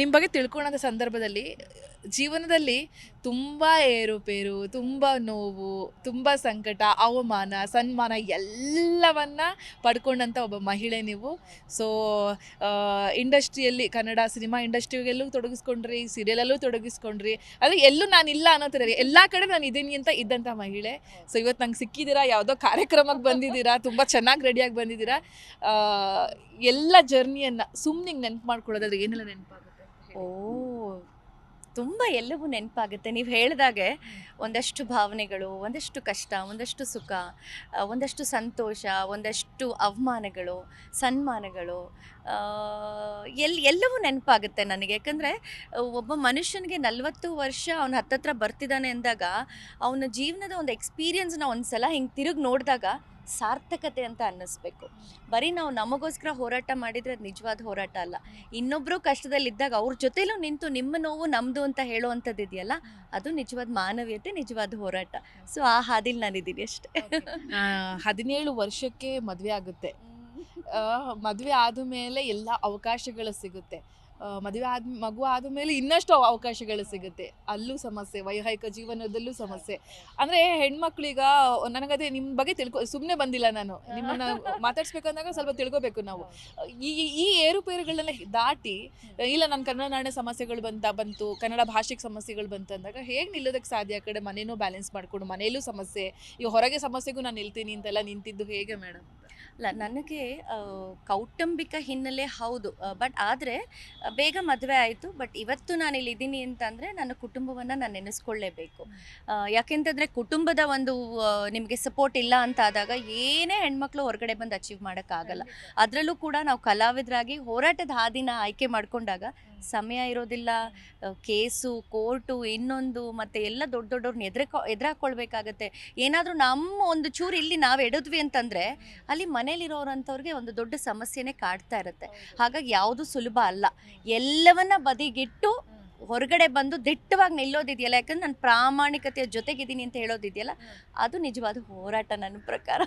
ನಿಮ್ಮ ಬಗ್ಗೆ ತಿಳ್ಕೊಳ್ಳೋಂಥ ಸಂದರ್ಭದಲ್ಲಿ, ಜೀವನದಲ್ಲಿ ತುಂಬ ಏರುಪೇರು, ತುಂಬ ನೋವು, ತುಂಬ ಸಂಕಟ, ಅವಮಾನ, ಸನ್ಮಾನ ಎಲ್ಲವನ್ನ ಪಡ್ಕೊಂಡಂಥ ಒಬ್ಬ ಮಹಿಳೆ ನೀವು. ಸೊ ಇಂಡಸ್ಟ್ರಿಯಲ್ಲಿ ಕನ್ನಡ ಸಿನಿಮಾ ಇಂಡಸ್ಟ್ರಿಗೆಲ್ಲೂ ತೊಡಗಿಸ್ಕೊಂಡ್ರಿ ಸೀರಿಯಲಲ್ಲೂ ತೊಡಗಿಸ್ಕೊಂಡ್ರಿ. ಅದು ಎಲ್ಲೂ ನಾನು ಇಲ್ಲ ಅನ್ನೋ ಥರ ಎಲ್ಲ ಕಡೆ ನಾನು ಇದ್ದೀನಿ ಅಂತ ಇದ್ದಂಥ ಮಹಿಳೆ. ಸೊ ಇವತ್ತು ನಂಗೆ ಸಿಕ್ಕಿದ್ದೀರಾ? ಯಾವುದೋ ಕಾರ್ಯಕ್ರಮಕ್ಕೆ ಬಂದಿದ್ದೀರಾ? ತುಂಬ ಚೆನ್ನಾಗಿ ರೆಡಿಯಾಗಿ ಬಂದಿದ್ದೀರಾ? ಎಲ್ಲ ಜರ್ನಿಯನ್ನು ಸುಮ್ಮನೆ ನೆನಪು ಮಾಡ್ಕೊಳ್ಳೋದಾದ್ರೆ ಏನೆಲ್ಲ ನೆನಪಾಗುತ್ತೆ? ಓ, ತುಂಬ ಎಲ್ಲವೂ ನೆನಪಾಗುತ್ತೆ. ನೀವು ಹೇಳಿದಾಗೆ ಒಂದಷ್ಟು ಭಾವನೆಗಳು, ಒಂದಷ್ಟು ಕಷ್ಟ, ಒಂದಷ್ಟು ಸುಖ ಒಂದಷ್ಟು ಸಂತೋಷ, ಒಂದಷ್ಟು ಅವಮಾನಗಳು, ಸನ್ಮಾನಗಳು ಎಲ್ಲಿ ಎಲ್, ಎಲ್ಲವೂ ನೆನಪಾಗುತ್ತೆ ನನಗೆ. ಯಾಕಂದರೆ, ಒಬ್ಬ ಮನುಷ್ಯನಿಗೆ ನಲವತ್ತು ವರ್ಷ ಅವನ ಹತ್ತತ್ರ ಬರ್ತಿದ್ದಾನೆ ಅಂದಾಗ, ಅವನ ಜೀವನದ ಒಂದು ಎಕ್ಸ್ಪೀರಿಯನ್ಸ್ನ ಒಂದು ಸಲ ಹಿಂಗೆ ತಿರುಗಿ ನೋಡಿದಾಗ ಸಾರ್ಥಕತೆ ಅಂತ ಅನ್ನಿಸ್ಬೇಕು. ಬರೀ ನಾವು ನಮಗೋಸ್ಕರ ಹೋರಾಟ ಮಾಡಿದರೆ ಅದು ನಿಜವಾದ ಹೋರಾಟ ಅಲ್ಲ. ಇನ್ನೊಬ್ಬರು ಕಷ್ಟದಲ್ಲಿದ್ದಾಗ ಅವ್ರ ಜೊತೆಲೂ ನಿಂತು ನಿಮ್ಮ ನೋವು ನಮ್ಮದು ಅಂತ ಹೇಳುವಂಥದ್ದು ಇದೆಯಲ್ಲ ಅದು ನಿಜವಾದ ಮಾನವೀಯತೆ ನಿಜವಾದ ಹೋರಾಟ. ಸೊ ಆ ಹಾದಿಲಿ ನಾನಿದ್ದೀನಿ ಅಷ್ಟೇ. ಹದಿನೇಳು ವರ್ಷಕ್ಕೆ ಮದುವೆ ಆಗುತ್ತೆ. ಮದುವೆ ಆದಮೇಲೆ ಎಲ್ಲ ಅವಕಾಶಗಳು ಸಿಗುತ್ತೆ. ಮದುವೆ ಆದ, ಮಗು ಆದಮೇಲೆ ಇನ್ನಷ್ಟು ಅವಕಾಶಗಳು ಸಿಗುತ್ತೆ. ಅಲ್ಲೂ ಸಮಸ್ಯೆ, ವೈವಾಹಿಕ ಜೀವನದಲ್ಲೂ ಸಮಸ್ಯೆ. ಅಂದರೆ ಹೆಣ್ಮಕ್ಳೀಗ, ನನಗದೇ ನಿಮ್ಮ ಬಗ್ಗೆ ತಿಳ್ಕೊ ಸುಮ್ಮನೆ ಬಂದಿಲ್ಲ ನಾನು. ನಿಮ್ಮನ್ನು ಮಾತಾಡ್ಸ್ಬೇಕಂದಾಗ ಸ್ವಲ್ಪ ತಿಳ್ಕೊಬೇಕು ನಾವು. ಈ ಈ ಏರುಪೇರುಗಳನ್ನೆಲ್ಲ ದಾಟಿ, ಇಲ್ಲ ನನ್ನ ಕನ್ನಡ ನಾಡಿನ ಸಮಸ್ಯೆಗಳು ಬಂತ, ಬಂತು, ಕನ್ನಡ ಭಾಷೆಗೆ ಸಮಸ್ಯೆಗಳು ಬಂತಂದಾಗ ಹೇಗೆ ನಿಲ್ಲೋದಕ್ಕೆ ಸಾಧ್ಯ? ಆ ಕಡೆ ಮನೇನೂ ಬ್ಯಾಲೆನ್ಸ್ ಮಾಡಿಕೊಂಡು ಮನೆಯಲ್ಲೂ ಸಮಸ್ಯೆ, ಈ ಹೊರಗೆ ಸಮಸ್ಯೆಗೂ ನಾನು ನಿಲ್ತೀನಿ ಅಂತೆಲ್ಲ ನಿಂತಿದ್ದು ಹೇಗೆ ಮೇಡಮ್? ಅಲ್ಲ ನನಗೆ ಕೌಟುಂಬಿಕ ಹಿನ್ನೆಲೆ ಹೌದು. ಬಟ್ ಆದರೆ ಬೇಗ ಮದುವೆ ಆಯಿತು. ಬಟ್ ಇವತ್ತು ನಾನು ಇಲ್ಲಿ ಇದ್ದೀನಿ ಅಂತಂದರೆ ನನ್ನ ಕುಟುಂಬವನ್ನು ನಾನು ನೆನೆಸ್ಕೊಳ್ಳೇಬೇಕು. ಯಾಕೆಂತಂದರೆ ಕುಟುಂಬದ ಒಂದು ನಿಮಗೆ ಸಪೋರ್ಟ್ ಇಲ್ಲ ಅಂತ ಆದಾಗ ಏನೇ ಹೆಣ್ಮಕ್ಳು ಹೊರಗಡೆ ಬಂದು ಅಚೀವ್ ಮಾಡೋಕ್ಕಾಗಲ್ಲ. ಅದರಲ್ಲೂ ಕೂಡ ನಾವು ಕಲಾವಿದರಾಗಿ ಹೋರಾಟದ ಹಾದಿನ ಆಯ್ಕೆ ಮಾಡಿಕೊಂಡಾಗ ಸಮಯ ಇರೋದಿಲ್ಲ ಕೇಸು ಕೋರ್ಟು ಇನ್ನೊಂದು ಮತ್ತು ಎಲ್ಲ ದೊಡ್ಡ ದೊಡ್ಡವ್ರನ್ನ ಎದುರ ಎದುರಾಕೊಳ್ಬೇಕಾಗತ್ತೆ. ಏನಾದರೂ ನಮ್ಮ ಒಂದು ಚೂರು ಇಲ್ಲಿ ನಾವು ಎಡದ್ವಿ ಅಂತಂದರೆ ಅಲ್ಲಿ ಮನೇಲಿರೋರಂಥವ್ರಿಗೆ ಒಂದು ದೊಡ್ಡ ಸಮಸ್ಯೆನೇ ಕಾಡ್ತಾ ಇರುತ್ತೆ. ಹಾಗಾಗಿ ಯಾವುದು ಸುಲಭ ಅಲ್ಲ. ಎಲ್ಲವನ್ನ ಬದಿಗಿಟ್ಟು ಹೊರಗಡೆ ಬಂದು ದಿಟ್ಟವಾಗಿ ನಿಲ್ಲೋದಿದೆಯಲ್ಲ ಯಾಕಂದ್ರೆ ನಾನು ಪ್ರಾಮಾಣಿಕತೆಯ ಜೊತೆಗಿದ್ದೀನಿ ಅಂತ ಹೇಳೋದಿದೆಯಲ್ಲ ಅದು ನಿಜವಾದ ಹೋರಾಟ ನನ್ನ ಪ್ರಕಾರ.